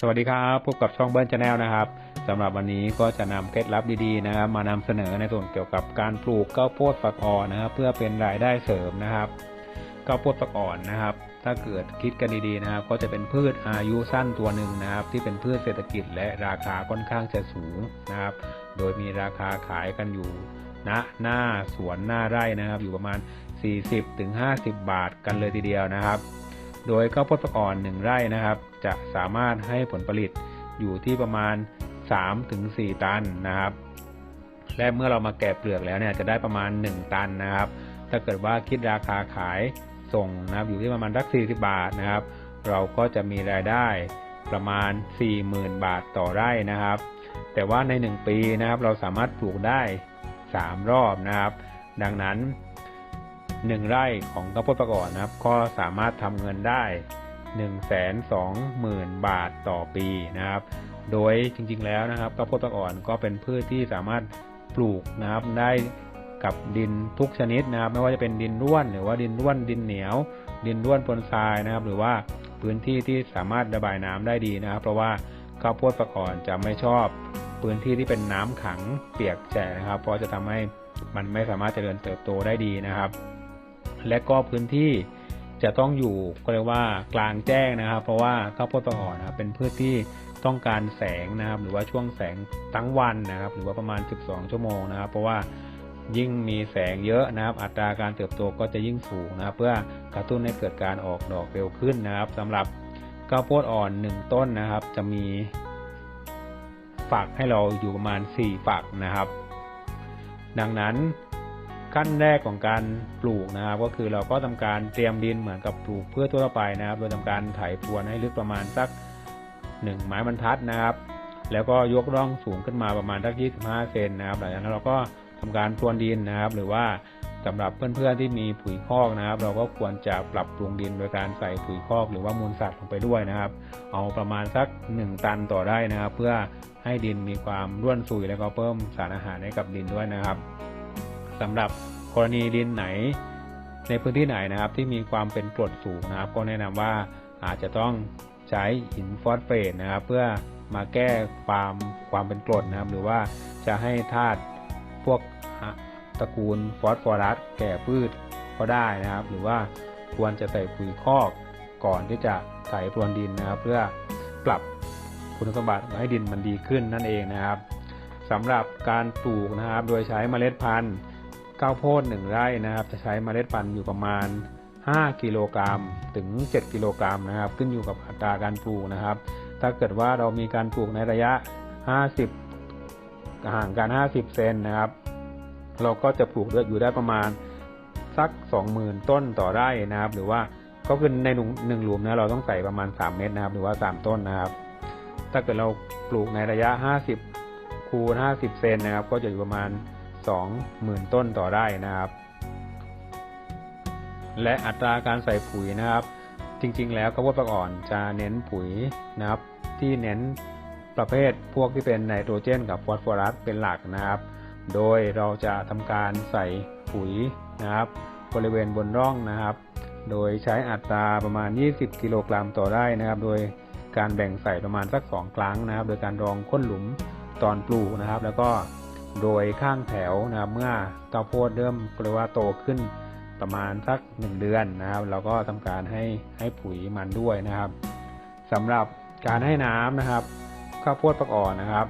สวัสดีครับพบกับช่องเบิ้ลชาแนลนะครับสำหรับวันนี้ก็จะนำเคล็ดลับดีๆนะครับ มานำเสนอในส่วนเกี่ยวกับการปลูกข้าวโพดฝักอ่อนนะครับ เพื่อเป็นรายได้เสริมนะครับข้าวโพดฝักอ่อนนะครับ ถ้าเกิดคิดกันดีๆนะครับ ก็จะเป็นพืชอายุสั้นตัวหนึ่งนะครับ ที่เป็นพืชเศรษฐกิจและราคาค่อนข้างจะสูงนะครับ โดยมีราคาขายกันอยู่ณหน้าสวนหน้าไร่นะครับ อยู่ประมาณ 40-50 บาทกันเลยทีเดียวนะครับ โดยข้าวโพดฝักอ่อนหนึ่งไร่นะครับ จะสามารถให้ผลผลิตอยู่ที่ประมาณ 3-4 ตันนะครับ และเมื่อเรามาแกะเปลือกแล้วเนี่ยจะได้ประมาณ 1 ตันนะครับ ถ้าเกิดว่าคิดราคาขายส่งนะครับอยู่ที่ประมาณสัก40 บาทนะครับ เราก็จะมีรายได้ประมาณ 40,000 บาทต่อไร่นะครับ แต่ว่าใน 1 ปีนะครับเราสามารถปลูกได้ 3 รอบนะครับ ดังนั้น 1 ไร่ของข้าวโพดประกอบนะครับ ก็สามารถทำเงินได้ 1 2 0 0 0 0 บาทต่อปีนะครับ โดยจริงๆแล้วนะครับข้าวโพดประกอบก็เป็นพืชที่สามารถปลูกนะครับได้กับดินทุกชนิดนะครับ ไม่ว่าจะเป็นดินร่วนหรือว่าดินร่วนดินเหนียว ดินร่วนปนทรายนะครับ หรือว่าพื้นที่ที่สามารถระบายน้ำได้ดีนะครับ เพราะว่าข้าวโพดประกอบจะไม่ชอบพื้นที่ที่เป็นน้ำขังเปียกแฉะนะครับ เพราะจะทำให้มันไม่สามารถเจริญเติบโตได้ดีนะครับ และก็พื้นที่จะต้องอยู่ก็เรียกว่ากลางแจ้งนะครับ เพราะว่าข้าวโพดปะอ่อนนะครับเป็นพืชที่ต้องการแสงนะครับ หรือว่าช่วงแสงทั้งวันนะครับ หรือว่าประมาณ 12 ชั่วโมงนะครับ เพราะว่ายิ่งมีแสงเยอะนะครับ อัตราการเติบโตก็จะยิ่งสูงนะครับ เพื่อกระตุ้นให้เกิดการออกดอกเร็วขึ้นนะครับสำหรับข้าวโพดอ่อน 1 ต้นนะครับ จะมีฝักให้เราอยู่ประมาณ 4 ฝักนะครับ ดังนั้น ขั้นแรกของการปลูกนะครับ ก็คือเราก็ทำการเตรียมดินเหมือนกับปลูกเพื่อทั่วไปนะครับ โดยทำการไถพรวนให้ลึกประมาณสัก1ไม้บรรทัดนะครับ แล้วก็ยกร่องสูงขึ้นมาประมาณสัก 25 เซนนะครับหลังจากนั้นเราก็ทำการพรวนดินนะครับ หรือว่าสำหรับเพื่อนๆที่มีปุ๋ยคอกนะครับ เราก็ควรจะปรับปรุงดินโดยการใส่ปุ๋ยคอกหรือว่ามูลสัตว์ลงไปด้วยนะครับ เอาประมาณสัก 1 ตันต่อไร่นะครับ เพื่อให้ดินมีความร่วนซุยแล้วก็เพิ่มสารอาหารให้กับดินด้วยนะครับ สำหรับกรณีดินไหน ในพื้นที่ไหนนะครับ ที่มีความเป็นกรดสูงนะครับ ก็แนะนำว่าอาจจะต้องใช้หินฟอสเฟตนะครับ เพื่อมาแก้ความความเป็นกรดนะครับ หรือว่าจะให้ธาตุพวกตระกูลฟอสฟอรัสแก่พืชก็ได้นะครับ หรือว่าควรจะใส่ปุ๋ยคอกก่อนที่จะใส่พรวนดินนะครับ เพื่อปรับคุณสมบัติให้ดินมันดีขึ้นนั่นเองนะครับสำหรับการปลูกนะครับ โดยใช้เมล็ดพันธุ์ ข้าวโพด1ไร่นะครับ จะใช้เมล็ดพันธุ์อยู่ประมาณ 5 กิโลกรัมถึง 7 กิโลกรัมนะครับ ขึ้นอยู่กับอัตราการปลูกนะครับ ถ้าเกิดว่าเรามีการปลูกในระยะ 50ห่างกัน 50 เซนนะครับ เราก็จะปลูกอยู่ได้ประมาณสัก 20,000 ต้นต่อไร่นะครับ หรือว่าก็คือในหนึ่งหลุมนะเราต้องใส่ประมาณ 3 เม็ดนะครับ หรือว่า 3 ต้นนะครับ ถ้าเกิดเราปลูกในระยะ 50คูณ50 เซนนะครับ ก็จะอยู่ประมาณ 20,000 ต้นต่อไร่นะครับ และอัตราการใส่ปุ๋ยนะครับ จริง ๆ แล้วข้าวโพดปักอ่อนจะเน้นปุ๋ยนะครับ ที่เน้นประเภทพวกที่เป็นไนโตรเจน กับฟอสฟอรัสเป็นหลักนะครับ โดยเราจะทำการใส่ปุ๋ยนะครับ บริเวณบนร่องนะครับ โดยใช้อัตราประมาณ 20 กิโลกรัมต่อไร่นะครับ โดยการแบ่งใส่ประมาณสัก 2 ครั้งนะครับ โดยการรองค้นหลุมตอนปลูกนะครับ แล้วก็ โดยข้างแถวนะครับเมื่อข้าวโพดเริ่มเรียกว่าโตขึ้นประมาณสัก 1 เดือนนะครับ เราก็ทำการให้ให้ปุ๋ยมันด้วยนะครับสำหรับการให้น้ำนะครับ ข้าวโพดปักอ่อนนะครับ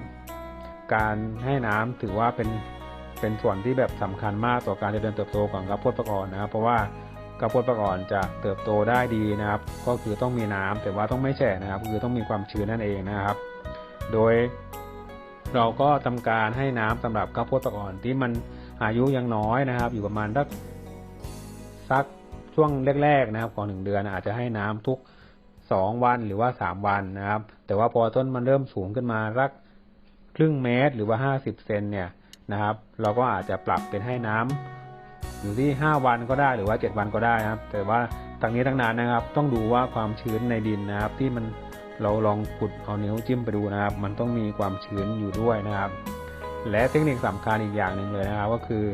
การให้น้ำถือว่าเป็นเป็นส่วนที่แบบสำคัญมากต่อการเจริญเติบโตของข้าวโพดปักอ่อนนะครับ เพราะว่าข้าวโพดปักอ่อนจะเติบโตได้ดีนะครับ ก็คือต้องมีน้ำแต่ว่าต้องไม่แฉะนะครับ คือต้องมีความชื้นนั่นเองนะครับ โดย เราก็ทำการให้น้ำสำหรับข้าวโพดปักอ่อนที่มันอายุยังน้อยนะครับ อยู่ประมาณสักสักช่วงแรกๆนะครับก่อนหนึ่งเดือนอาจจะให้น้ำทุก2วันหรือว่า3วันนะครับ แต่ว่าพอต้นมันเริ่มสูงขึ้นมาสักครึ่งเมตรหรือว่า50เซนเนี่ยนะครับ เราก็อาจจะปรับเป็นให้น้ำอยู่ที่5วันก็ได้หรือว่า7วันก็ได้นะครับ แต่ว่าทั้งนี้ทั้งนั้นนะครับ ต้องดูว่าความชื้นในดินนะครับ ที่มัน เราลองขุดเอานิ้วจิ้มไปดูนะครับ มันต้องมีความชื้นอยู่ด้วยนะครับ และเทคนิคสำคัญอีกอย่างหนึ่งเลยนะครับ ก็คือ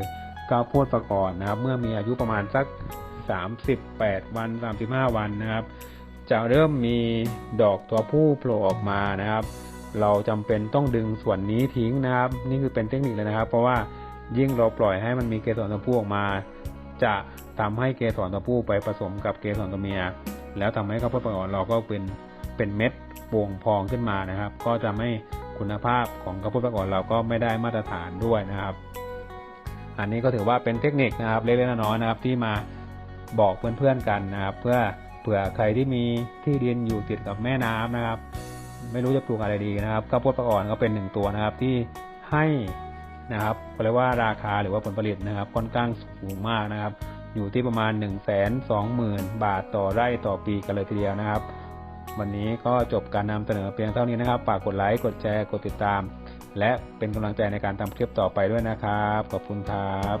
ข้าวโพดประกอบนะครับ เมื่อมีอายุประมาณสัก 38 วัน 35 วันนะครับ จะเริ่มมีดอกตัวผู้โผล่ออกมานะครับ เราจำเป็นต้องดึงส่วนนี้ทิ้งนะครับ นี่คือเป็นเทคนิคเลยนะครับ เพราะว่ายิ่งเราปล่อยให้มันมีเกสรตัวผู้ออกมา จะทำให้เกสรตัวผู้ไปผสมกับเกสรตัวเมีย แล้วทำให้ข้าวโพดปักอ่อนเราก็เป็น เป็นเม็ดโป่งพองขึ้นมานะครับ ก็จะไม่คุณภาพของข้าวโพดปักอ่อนเราก็ไม่ได้มาตรฐานด้วยนะครับ อันนี้ก็ถือว่าเป็นเทคนิคนะครับเล็กๆน้อยๆนะครับ ที่มาบอกเพื่อนๆกันนะครับ เพื่อเผื่อใครที่มีที่ดินอยู่ติดกับแม่น้ำนะครับ ไม่รู้จะปลูกอะไรดีนะครับข้าวโพดปักอ่อนก็เป็นหนึ่งตัวนะครับที่ให้นะครับเรียกว่าราคาหรือว่าผลผลิตนะครับ ค่อนข้างสูงมากนะครับ อยู่ที่ประมาณ 1 2 0 0 0 0 บาทต่อไร่ต่อปีกันเลยทีเดียวนะครับ วันนี้ก็จบการนำเสนอเพียงเท่านี้นะครับฝากกดไลค์กดแชร์กดติดตาม และเป็นกำลังใจในการทำคลิปต่อไปด้วยนะครับ ขอบคุณครับ